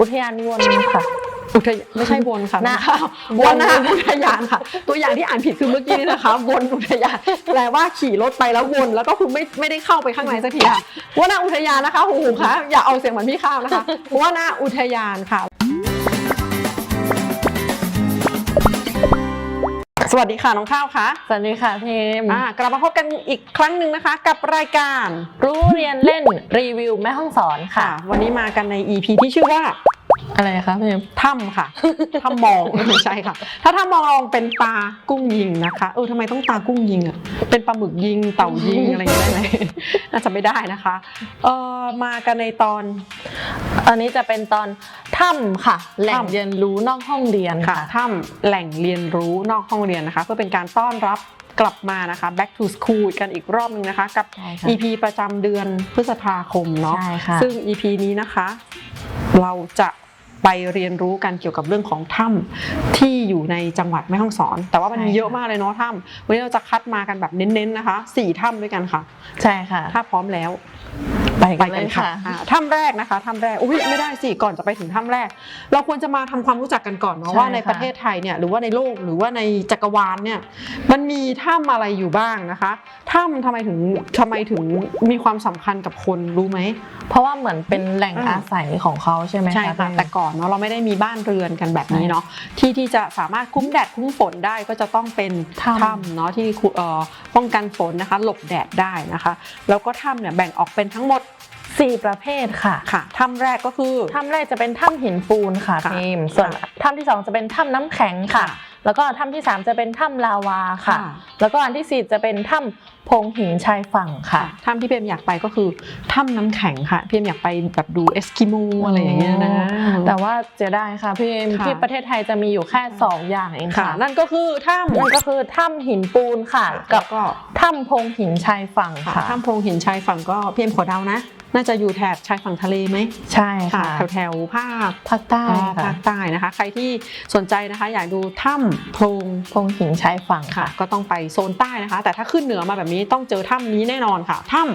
อุทยานวนค่ะ อุทยานไม่ใช่วนค่ะนะวนนะอุทยานค่ะ ตัวอย่างที่อ่านผิดคือเมื่อกี้นี่นะคะ วนอุทยานแปลว่าขี่รถไปแล้ววน แล้วก็คือไม่ไม่ได้เข้าไปข้างในสักทีค่ะวนอุทยานนะคะหูหูคะอย่าเอาเสียงเหมือนพี่ข้าวนะคะวนอุทยานค่ะ สวัสดีค่ะน้องข้าวค่ะสวัสดีค่ะพิมพ์อ่ากลับมาพบกันอีกครั้งหนึ่งนะคะ กับรายการรู้เรียนเล่นรีวิวแม่ห้องสอนค่ะ วันนี้มากันใน EP ที่ชื่อว่า อะไรคะพิมพ์ถ้ำค่ะถ้ำมองไม่ใช่ค่ะ ถ้าถ้ามองลองเป็นตากุ้งยิงนะคะเออทำไมต้องตากุ้งยิงอะเป็นปลาหมึกยิงเต่ายิงอะไรอย่างเงี้ยได้ไหมน่าจะไม่ได้นะคะเออมากันในตอน อันนี้จะเป็นตอนถ้ำค่ะ แหล่งถ้ำเรียนรู้นอกห้องเรียนค่ะค่ะถ้ำแหล่งเรียนรู้นอกห้องเรียนนะคะ เพื่อเป็นการต้อนรับกลับมานะคะ back to school กันอีกรอบนึงนะคะ กับใช่ค่ะ EP ประจำเดือนพฤษภาคมเนาะใช่ค่ะซึ่ง EP นี้นะคะ เราจะ ไปเรียนรู้กันเกี่ยวกับเรื่องของถ้ำที่อยู่ในจังหวัดแม่ฮ่องสอน แต่ว่ามันมีเยอะมากเลยเนาะถ้ำวันนี้เราจะคัดมากันแบบเน้นๆนะคะสี่ถ้ำด้วยกันค่ะ ใช่ค่ะ ถ้าพร้อมแล้ว ไปไปกันเลกันยค่ะค่ะอ่าถ้ำแรกนะคะถ้ำแรกอุ้ยไม่ได้สิก่อนจะไปถึงถ้ำแรก เราควรจะมาทำความรู้จักกันก่อนเนาะว่าในประเทศไทยเนี่ยหรือว่าในโลกหรือว่าในจักรวาลเนี่ยมันมีถ้ำอะไรอยู่บ้างนะคะถ้ำทำไมถึงทำไมถึงมีความสำคัญกับคนรู้ไหม เพราะว่าเหมือนเป็นแหล่งอืมอาศัยของเขาใช่ไหมใช่คะค่ะพิมพ์แต่ก่อนเนาะเราไม่ได้มีบ้านเรือนกันแบบนี้เนาะที่ที่จะสามารถคุ้มแดดคุ้มฝนได้ก็จะต้องเป็นถ้ำ ถ้ำเนาะที่คุเอ่อป้องกันฝนนะคะ หลบแดดได้นะคะ แล้วก็ถ้ำเนี่ยแบ่งออกเป็นทั้งหมด สี่ประเภทค่ะค่ะถ้ำแรกก็คือถ้ำแรกจะเป็นถ้ำหินปูนค่ะค่ะพิมพ์ส่วนถ้ำที่สองจะเป็นถ้ำน้ำแข็งค่ะ ค่ะแล้วก็ถ้ำที่สามจะเป็นถ้ำลาวาค่ะ ค่ะ แล้วก็อันที่สี่จะเป็นถ้ำโพงหินชายฝั่งค่ะ ถ้ำที่เพมอยากไปก็คือถ้ำน้ำแข็งค่ะ เพมอยากไปแบบดูเอสกิโมอะไรอย่างเงี้ยนะ แต่ว่าเจะได้ค่ะพี่เอ็มค่ะที่ประเทศไทยจะมีอยู่แค่ 2 อย่างเองค่ะค่ะ นั่นก็คือถ้ำนั่นก็คือถ้ำหินปูนค่ะ กักับบก็ถ้ำโพงหินชายฝั่งค่ะค่ะถ้ำโพรงหินชายฝั่งก็เพมขอเดานะน่าจะอยู่แถบชายฝั่งทะเลไหมใช่ค่ะค่ะแถวแถวๆภาคภาคใต้อ่าค่ะภาคใต้นะคะ ใครที่สนใจนะคะ อยากดูถ้ำโพรงโพงหินชายฝั่งค่ะค่ะ ก็ต้องไปโซนใต้นะคะ แต่ถ้าขึ้นเหนือมาแบบนี้ต้องเจอถ้ำนี้แน่นอนค่ะถ้ำ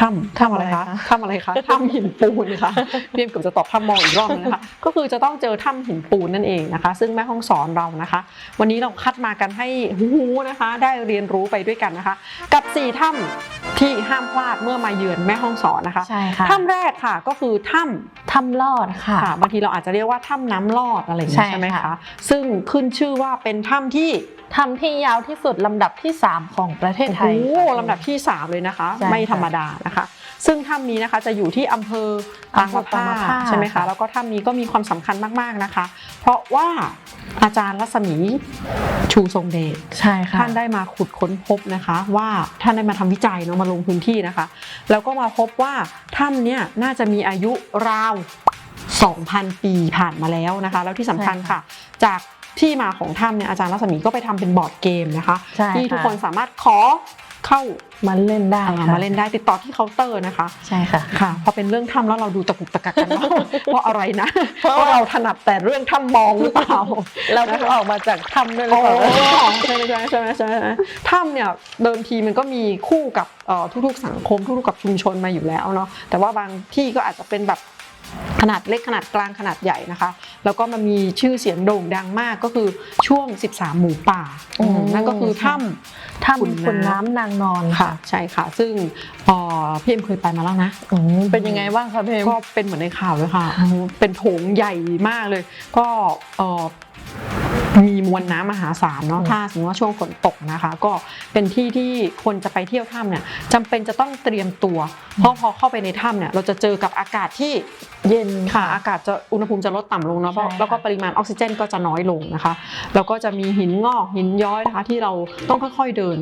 ถ้ำถ้ำอะไรคะถ้ำอะไรคะถ้ำหินปูนค่ะพี่เอ็มเกือบจะตอบถ้ำมองอีกรอบนึงนะคะก็คือจะต้องเจอถ้ำหินปูนนั่นเองนะคะ ซึ่งแม่ห้องสอนเรานะคะ วันนี้เราคัดมากันให้หูๆนะคะ ได้เรียนรู้ไปด้วยกันนะคะ กับสี่ถ้ำที่ห้ามพลาดเมื่อมาเยือนแม่ห้องสอนนะคะใช่ค่ะถ้ำแรกค่ะก็คือถ้ำถ้ำลอดค่ะค่ะบางทีเราอาจจะเรียกว่าถ้ำน้ำลอดอะไรอย่างใช่นี้ใช่ไหมค่ะคะซึ่งขึ้นชื่อว่าเป็นถ้ำที่ ถ้ำที่ยาวที่สุดลำดับที่ 3 ของประเทศไทยโอ้โหค่ะลำดับที่ 3 เลยนะคะ ใช่ค่ะไม่ธรรมดานะคะ ซึ่งถ้ำนี้นะคะจะอยู่ที่อำเภอปางมะอำเภอปางมะผ้าผ้า ใช่ไหมคะค่ะแล้วก็ถ้ำนี้ก็มีความสำคัญมากๆนะคะ เพราะว่าอาจารย์รัศมีชูทรงเดช ใช่ค่ะ ท่านได้มาขุดค้นพบนะคะ ว่าท่านได้มาทำวิจัยเนาะมาลงพื้นที่นะคะ แล้วก็มาพบว่าถ้ำเนี่ยน่าจะมีอายุราว 2,000 ปีผ่านมาแล้วนะคะ แล้วที่สำคัญค่ะ จาก ที่มาของถ้ำเนี่ยอาจารย์รัศมีก็ไปทำเป็นบอร์ดเกมนะคะใช่ที่ทุกค่ะคนสามารถขอเข้ามาเล่นได้อ่าค่ะมาเล่นได้ติดต่อที่เคาน์เตอร์นะคะ ใช่ค่ะค่ะ พอเป็นเรื่องถ้ำแล้วเราดูตะกุกตะกักกันเนาะเพราะอะไรนะเพเพราะราะเราถนัดแต่เรื่องถ้ำมองหรือเปล่าเราเพิ่งออกมาจากถ้ำด้วยหรืโอ้อเปล่าใช่ไหมใช่ไหมใช่ไหมใช่ไหมถ้ำเนี่ยเดิมทีมันก็มีคู่กับเอ่อทุกๆสังคมทุกๆกับชุมชนมาอยู่แล้วเนาะแต่ว่าบางที่ก็อาจจะเป็นแบบ ขนาดเล็กขนาดกลางขนาดใหญ่นะคะ แล้วก็มันมีชื่อเสียงโด่งดังมากก็คือช่วง 13 หมูป่าอืมนั่นก็คือถ้ำถ้ำขุขุนนน้ำน้ำนางนอนค่ะ ใช่ค่ะ ซึ่งเอ่อพี่เอ็มเคยไปมาแล้วนะอืมเป็นยังไงบ้างคะเพมก็เป็นเหมือนในข่าวเลยค่ะ เป็นโถงใหญ่มากเลย ก็เอ่อ มีมวลน้ำมหาศาลเนาะอืมถ้าสมมติว่าช่วงฝนตกนะคะ ก็เป็นที่ที่คนจะไปเที่ยวถ้ำเนี่ยจำเป็นจะต้องเตรียมตัว เพราะพอเข้าไปในถ้ำเนี่ยเราจะเจอกับอากาศที่เย็นค่ะ อากาศจะอุณหภูมิจะลดต่ำลงเนาะเพราะใช่ค่ะแล้วก็ปริมาณออกซิเจนก็จะน้อยลงนะคะ แล้วก็จะมีหินงอกหินย้อยนะคะ ที่เราต้องค่อยๆเดิน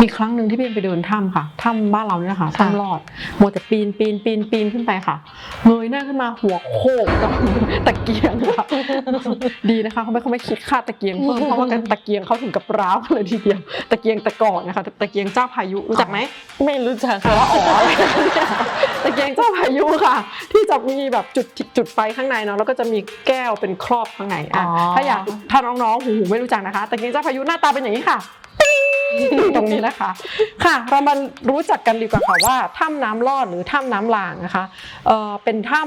มีครั้งหนึ่งที่พี่เอ็มไปเดินถ้ำค่ะถ้ำบ้านเราเนี่ยค่ะถ้ำลอดมัวแต่ปีนปีนปีนปีนขึ้นไปค่ะเงยหน้าขึ้นมาหัวโขกกับตะเกียงค่ะดีนะคะเขาไม่เขาไม่คิดค่าตะเกียงเพิ่มเพราะว่าตะเกียงเขาถึงกับร้าวเลยทีเดียวตะเกียงตะกอนนะคะตะเกียงเจ้าพายุรู้จักไหมไม่รู้จักแต่ค่ะว่าอ๋ออะไรเนี่ยตะเกียงเจ้าพายุค่ะ ที่จะมีแบบจุดจุดไฟข้างในเนาะแล้วก็จะมีแก้วเป็นครอบข้างในอะถ้าอยากถ้าน้องๆหูหูไม่รู้จักนะคะตะเกียงเจ้าพายุหน้าตาเป็นอย่างนี้ค่ะติ๊งตรงนี้นะคะค่ะเรามารู้จักกันดีกว่าค่ะว่าถ้ำน้ำลอดหรือถ้ำน้ำลางนะคะเอ่อเป็นถ้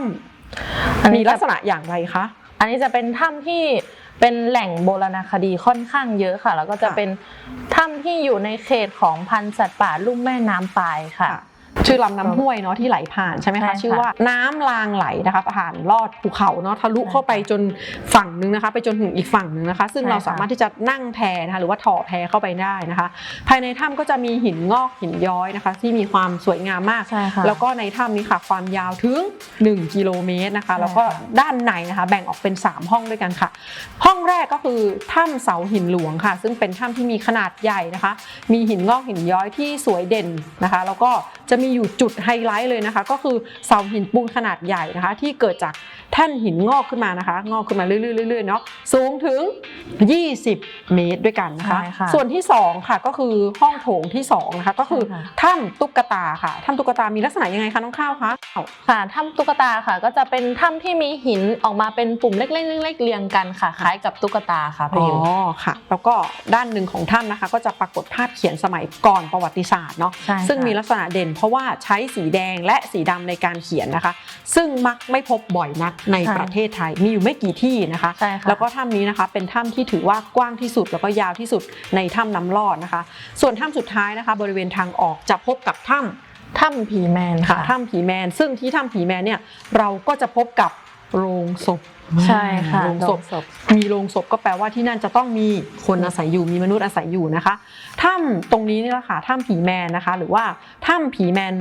อันมีนี้ลัจะกษณะอย่างไรคะอันนี้จะเป็นถ้ำที่ เป็นแหล่งโบราณคดีค่อนข้างเยอะค่ะ แล้วก็จะค่ะเป็นถ้ำที่อยู่ในเขตของพันธุ์สัตว์ป่าลุ่มแม่น้ำปายค่ะ ชื่อลำน้ำห้วยเนาะที่ไหลผ่านใช่ไหมใช่คะค่ะชื่อว่าน้ำรางไหลนะคะผ่านลอดภูเขาเนาะทะลุใช่เข้าไปจนฝั่งหนึงนะคะ ไปจนถึงอีกฝั่งหนึ่งนะคะ ซึ่งใช่เราค่ะสามารถที่จะนั่งแพนะคะหรือว่าถ่อแพเข้าไปได้นะคะ ภายในถ้ำก็จะมีหินงอกหินย้อยนะคะ ที่มีความสวยงามมากใช่ค่ะแล้วก็ในถ้ำนี้ค่ะความยาวถึง 1 กิโลเมตรนะคะใช่แล้วก็ค่ะด้านในนะคะ แบ่งออกเป็น 3 ห้องด้วยกันค่ะ ห้องแรกก็คือถ้ำเสาหินหลวงค่ะ ซึ่งเป็นถ้ำที่มีขนาดใหญ่นะคะ มีหินงอกหินย้อยที่สวยเด่นนะคะ แล้วก็จะมีอยู่จุดไฮไลท์เลยนะคะ ก็คือเสาหินปูนขนาดใหญ่นะคะ ที่เกิดจากแท่นหินงอกขึ้นมานะคะ งอกขึ้นมาเรื่อยๆเรื่อยๆเนาะสูงถึง 20 เมตรด้วยกันนะคะใช่ค่ะส่วนที่สองค่ะก็คือห้องโถงที่สองนะคะก็คือใช่ค่ะถ้ำตุ๊กตาค่ะถ้ำตุ๊กตามีลักษณะยังไงคะน้องข้าวคะค่ะถ้ำตุ๊กตาค่ะ ก็จะเป็นถ้ำที่มีหินออกมาเป็นปุ่มเล็กๆเล็กๆเรียงกันค่ะคล้ายกับตุ๊กตาค่ะอ๋พี่อค่ะ แล้วก็ด้านหนึ่งของถ้ำนะคะ ก็จะปรากฏภาพเขียนสมัยก่อนประวัติศาสตร์เนาะใช่ค่ะซึ่งมีลักษณะเด่น เพราะว่าใช้สีแดงและสีดำในการเขียนนะคะ ซึ่งมักไม่พบบ่อยนักในใช่ประเทศไทยมีอยู่ไม่กี่ที่นะคะใช่ค่ะแล้วก็ถ้ำนี้นะคะเป็นถ้ำที่ถือว่ากว้างที่สุดแล้วก็ยาวที่สุดในถ้ำน้ำลอดนะคะ ส่วนถ้ำสุดท้ายนะคะ บริเวณทางออกจะพบกับถ้ำถ้ำผีแมนค่ะค่ะถ้ำผีแมน ซึ่งที่ถ้ำผีแมนเนี่ยเราก็จะพบกับโรงศพ ใช่ค่ะโรงศพมีโรงศพก็แปลว่าที่นั่นจะต้องมีคนอาศัยอยู่มีมนุษย์อาศัยอยู่นะคะถ้ำตรงนี้นี่แหละค่ะถ้ำผีแมนนะคะ หรือว่าถ้ำผีแมน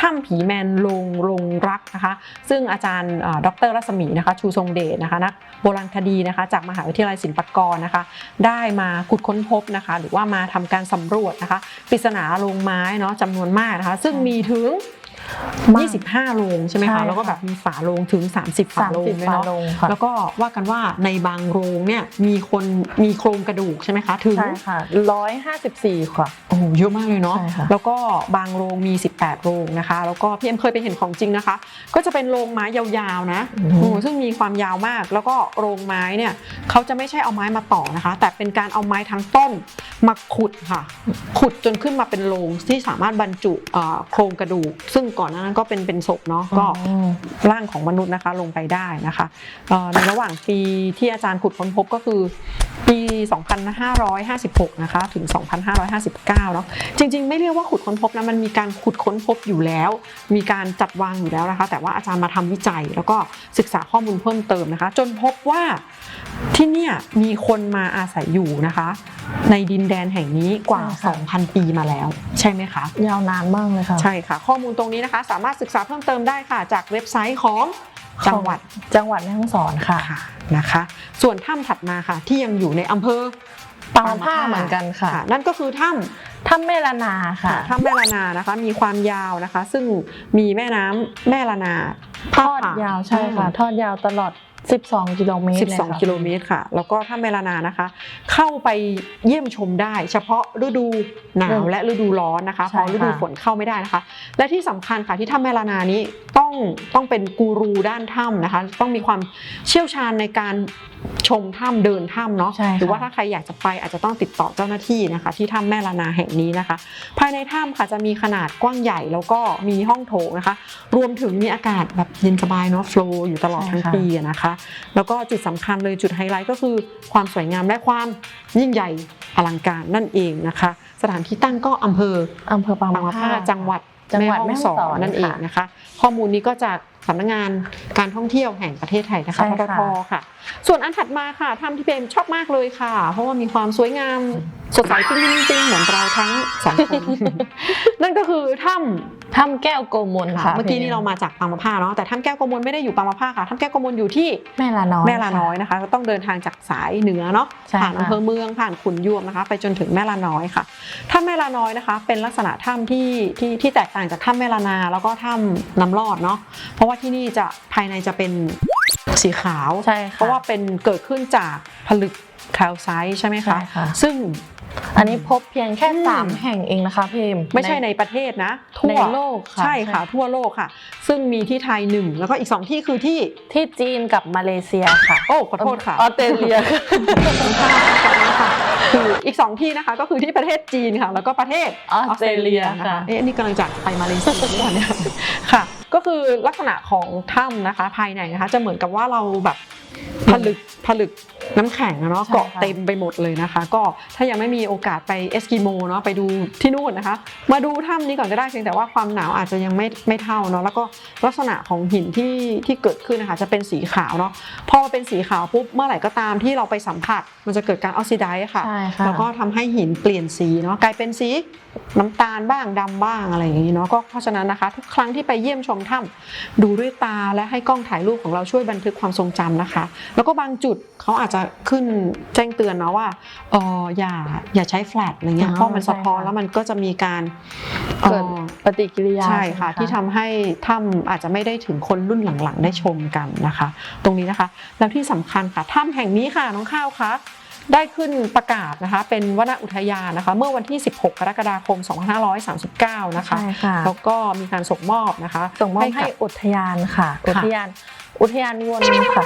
ถ้ำผีแมนโรงโรงรักนะคะ ซึ่งอาจารย์เอ่อดรรัศมีนะคะ ชูทรงเดชนะคะนักโบราณคดีนะคะ จากมหาวิทยาลัยศิลปากรนะคะ ได้มาขุดค้นพบนะคะ หรือว่ามาทำการสำรวจนะคะปริศนาโรงไม้เนาะจำนวนมากนะคะ ซึ่งมีถึงมาก 25โรงใช่ไหมใช่คะค่ะแล้วก็แบบมีฝาโรงถึง 30 ฝาสามโรงสิบเลยฝาเนาะโลงค่ะ แล้วก็ว่ากันว่าในบางโรงเนี่ยมีคนมีโครงกระดูกใช่ไหมคะถึง ใช่ค่ะร้อยห้าสิบสี่ค่ะ โอ้โหเยอะมากเลยเนาะ ใช่ค่ะแล้วก็บางโรงมี 18 โรงนะคะ แล้วก็พี่เอ็มเคยไปเห็นของจริงนะคะ ก็จะเป็นโรงไม้ยาวๆนะโอ้โหซึ่งมีความยาวมาก แล้วก็โรงไม้เนี่ยเขาจะไม่ใช่เอาไม้มาต่อนะคะ แต่เป็นการเอาไม้ทั้งต้นมาขุดค่ะ ขุดจนขึ้นมาเป็นโรงที่สามารถบรรจุเอ่อโครงกระดูก ซึ่งก่อนหน้านั้นก็เป็นเป็นศพเนาะก็อืมร่างของมนุษย์นะคะลงไปได้นะคะเอ่อในระหว่างปีที่อาจารย์ขุดค้นพบก็คือปี 2556 นะคะ ถึง 2559 เนาะ จริงๆ ไม่เรียกว่าขุดค้นพบนะ มันมีการขุดค้นพบอยู่แล้ว มีการจัดวางอยู่แล้วนะคะ แต่ว่าอาจารย์มาทำวิจัย แล้วก็ศึกษาข้อมูลเพิ่มเติมนะคะ จนพบว่าที่เนี่ยมีคนมาอาศัยอยู่นะคะ ในดินแดนแห่งนี้กว่าใช่ค่ะ2,000 ปีมาแล้ว ใช่ไหมคะ ยาวนานมากเลยค่ะ ใช่ค่ะ ข้อมูลตรงนี้นะคะ สามารถศึกษาเพิ่มเติมได้ค่ะ จากเว็บไซต์ของจังหวัดจังหวัดแม่ฮ่องสอนค่ะค่ะนะคะ ส่วนถ้ำถัดมาค่ะที่ยังอยู่ในอำเภอปางผ้าเหมือนกันค่ะ นั่นก็คือถ้ถ้ำแม่ละนาำค่ะถ้ำแม่ละนานะคะ มีความยาวนะคะ ซึ่งมีแม่น้ำแม่ละนาทอดยาวใช่ค่ะ ทอดยาวตลอด 12 กิโลเมตรเลยค่ะ12 กิโลเมตรค่ะ แล้วก็ถ้ำแม่ละนานะคะ เข้าไปเยี่ยมชมได้ เฉพาะฤดูหนาวและฤดูร้อนนะคะใช่พอฤดูค่ะฝนเข้าไม่ได้นะคะ และที่สำคัญค่ะที่ถ้ำแม่ละนานี้ต้องต้องเป็นกูรูด้านถ้ำนะคะ ต้องมีความเชี่ยวชาญในการ ชมถ้ำเดินถ้ำเนาะใช่ค่ะหรือว่าถ้าใครอยากจะไปอาจจะต้องติดต่อเจ้าหน้าที่นะคะ ที่ถ้ำแม่ละนาแห่งนี้นะคะ ภายในถ้ำค่ะจะมีขนาดกว้างใหญ่แล้วก็มีห้องโถงนะคะ รวมถึงมีอากาศแบบเย็นสบายเนาะโฟลว์อยู่ตลอดทั้งใช่ค่ะปีอะนะคะ แล้วก็จุดสำคัญเลยจุดไฮไลท์ก็คือความสวยงามและความยิ่งใหญ่อลังการนั่นเองนะคะ สถานที่ตั้งก็อำเภออำเภอปางบางมะผ้าผ้าจังหวัดจังหวัดแม่แม่ฮ่องฮ่องสสออนนนั่นเองค่ะนะคะ ข้อมูลนี้ก็จาก สำนักงานการท่องเที่ยวแห่งประเทศไทยนะคะใช่พค่ะ ททค่ะ ส่วนอันถัดมาค่ะถ้ำที่เป็นชอบมากเลยค่ะ เพราะว่ามีความสวยงามสดใสปิ๊งปิ๊งปิ๊งเหมือนเราทั้งสองคน นั่นก็คือถ้ำ ถ้ำแก้วโกมลค่ะ เมื่อกี้นี้เรามาจากปางมะผ้าเนาะแต่ถ้ำแก้วกมลไม่ได้อยู่ปางมะผ้าค่ะถ้ำแก้วกมลอยู่ที่แม่ละน้อยแม่ลาน้อยนะคะก็ต้องเดินทางจากสายเหนือเนาะใช่ผ่านค่ะอำเภอเมืองผ่านขุนยวมนะคะ ไปจนถึงแม่ลาน้อยค่ะถ้ำแม่ลาน้อยนะคะ เป็นลักษณะถ้ำที่ที่ที่แตกต่างจากถ้ำแม่ลานา แล้วก็ถ้ำน้ำลอดเนาะเพราะว่าที่นี่จะภายในจะเป็นสีขาวใช่ค่ะเพราะว่าเป็นเกิดขึ้นจากผลึกแคลไซต์ใช่ไหมคะ ใช่ค่ะ ซึ่ง อันนี้พบเพียงแค่ อืมสามแห่งเองนะคะพี่เอ็มไม่ใช่ในประเทศนะ ทั่วในโลกค่ะใช่ค่ะทั่วโลกค่ะ ซึ่งมีที่ไทยหนึ่งแล้วก็อีกสองที่คือที่ ที่จีนกับมาเลเซียค่ะโอ้ขอโทษค่ะ ออสเตรเลียค่ะค่ะคืออีกสองที่นะคะก็คือที่ประเทศจีนค่ะ แล้วก็ประเทศออสเตรเลียนะค่ะคะเอ๊ะนี่กำลังจะไปมาเลเซียหรือเปล่าเนี่ยค่ะ ก็คือลักษณะของถ้ำนะคะภายในนะคะ จะเหมือนกับว่าเราแบบผลึกผลึก น้ำแข็งอะเนาะใช่ค่ะเกาะเต็มไปหมดเลยนะคะ ก็ถ้ายังไม่มีโอกาสไปเอสกิโมเนาะไปดูที่นู่นนะคะ มาดูถ้ำนี้ก่อนก็ได้เพียงแต่ว่าความหนาวอาจจะยังไม่ไม่เท่าเนาะแล้วก็ลักษณะของหินที่ที่เกิดขึ้นนะคะจะเป็นสีขาวเนาะพอเป็นสีขาวปุ๊บเมื่อไหร่ก็ตามที่เราไปสัมผัส มันจะเกิดการออกซิไดซ์ค่ะใช่ค่ะแล้วก็ทำให้หินเปลี่ยนสีเนาะกลายเป็นสีน้ำตาลบ้างดำบ้างอะไรอย่างนี้เนาะก็เพราะฉะนั้นนะคะ ทุกครั้งที่ไปเยี่ยมชมถ้ำดูด้วยตาและให้กล้องถ่ายรูปของเราช่วยบันทึกความทรงจำนะคะ แล้วก็บางจุดเขาอาจจะขึ้นแจ้งเตือนเนาะว่าเอออย่าอย่าใช้แฟลชอะไรเงี้ยอ๋อเพราะมันสะท้อนใช่ค่ะแล้วมันก็จะมีการเกิดอ่อปฏิกิริยาใช่ค่ะไหมที่ทำให้ถ้ำอาจจะไม่ได้ถึงคนรุ่นหลังๆ ได้ชมกันนะคะ ตรงนี้นะคะ แล้วที่สำคัญค่ะถ้ำแห่งนี้ค่ะน้องข้าวคะได้ขึ้นประกาศนะคะเป็นวนอุทยานนะคะ เมื่อวันที่ 16 กรกฎาคม 2539 นะคะใช่ค่ะแล้วก็มีการส่งมอบนะคะส่งมอบให้กับอุทยานค่ะ อุค่ะทยานอุทยานวนค่ะ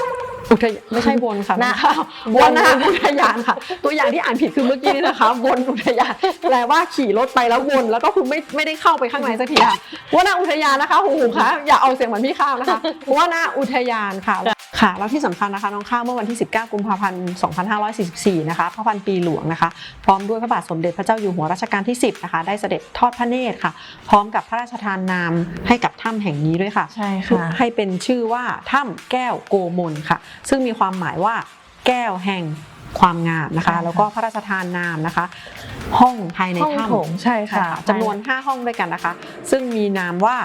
อุทยไม่ใช่วนค่ะนะน้องข้าวววนนนะอุทยานค่ะ ตัวอย่างที่อ่านผิดคือเมื่อกี้นี่นะคะ วนอุทยานแปลว่าขี่รถไปแล้ววน แล้วก็คือไม่ไม่ได้เข้าไปข้างในสักทีค่ะวนอุทยานนะคะหูหูคะอย่าเอาเสียงเหมือนพี่ข้าวนะคะวนอุทยานค่ะ ค่ะแล้วที่สำคัญนะคะน้องข้าวเมื่อวันที่ 19 กุมภาพันธ์ 2544 นะคะพระพันปีหลวงนะคะ พร้อมด้วยพระบาทสมเด็จพระเจ้าอยู่หัวรัชกาลที่ 10 นะคะ ได้เสด็จทอดพระเนตรค่ะ พร้อมกับพระราชทานนามให้กับถ้ำแห่งนี้ด้วยค่ะ ใช่ค่ะ ให้เป็นชื่อว่าถ้ำแก้วโกมลค่ะ ซึ่งมีความหมายว่าแก้วแห่งความงามนะคะใช่ค่ะแล้วก็พระราชทานนามนะคะ ห้องภายในห้องถ้ำโถงใช่ค่ะจำนวน 5 ห้องด้วยกันนะคะ ซึ่งมีนามว่า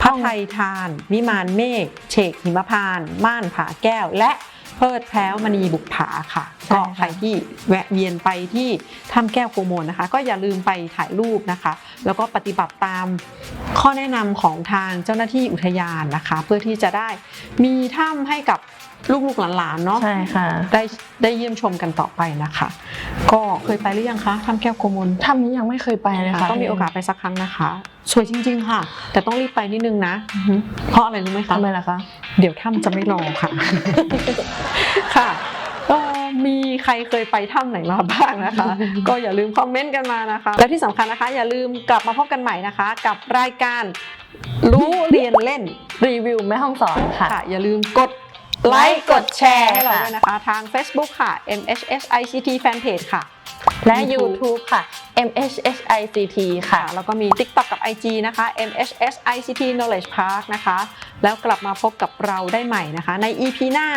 พระไทยทาน วิมานเมฆเฉกหิมพานต์ม่านผาแก้ว และเพิดแพร้วมณีบุกผาค่ะใช่ก็ค่ะใครที่แวะเวียนไปที่ถ้ำแก้วโกมลนะคะ ก็อย่าลืมไปถ่ายรูปนะคะ แล้วก็ปฏิบัติตามข้อแนะนำของทางเจ้าหน้าที่อุทยานนะคะ เพื่อที่จะได้มีถ้ำให้กับ ลูกๆหลานๆเนาะใช่ค่ะ ได้ได้เยี่ยมชมกันต่อไปนะคะ ก็เคยไปหรือยังคะถ้ำแก้วโกมลถ้ำนี้ยังไม่เคยไปเลยค่ะต้องมีโอกาสไปสักครั้งนะคะ สวยจริง ๆ ค่ะ แต่ต้องรีบไปนิดนึงนะ เพราะอะไรรู้ไหมคะทำไมล่ะคะเดี๋ยวถ้ำจะไม่รอค่ะ ค่ะเอ่อมีใครเคยไปถ้ำไหนมาบ้างนะคะ ก็อย่าลืมคอมเมนต์กันมานะคะ และที่สำคัญนะคะ อย่าลืมกลับมาพบกันใหม่นะคะ กับรายการรู้เรียนเล่นรีวิวแม่ห้องสอนค่ะค่ะอย่าลืมกด ไลค์กดแชร์ให้เราค่ะด้วยนะคะทาง Facebook ค่ะ MHSICT Fanpage ค่ะ และ YouTube YouTube ค่ะ MHHICT ค่ะค่ะ แล้วก็มี TikTok กับ IG นะคะ MHS ICT Knowledge Park นะคะ แล้วกลับมาพบกับเราได้ใหม่นะคะ ใน EP หน้า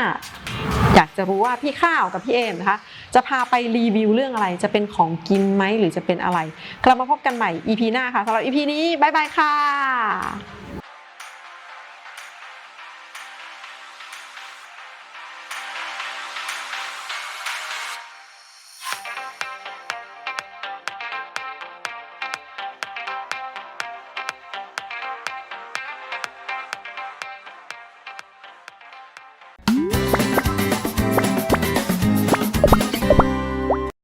อยากจะรู้ว่าพี่ข้าวกับพี่เอมนะคะ จะพาไปรีวิวเรื่องอะไร จะเป็นของกินไหมหรือจะเป็นอะไร กลับมาพบกันใหม่ EP หน้าค่ะสำหรับ EP นี้บ๊ายบายค่ะ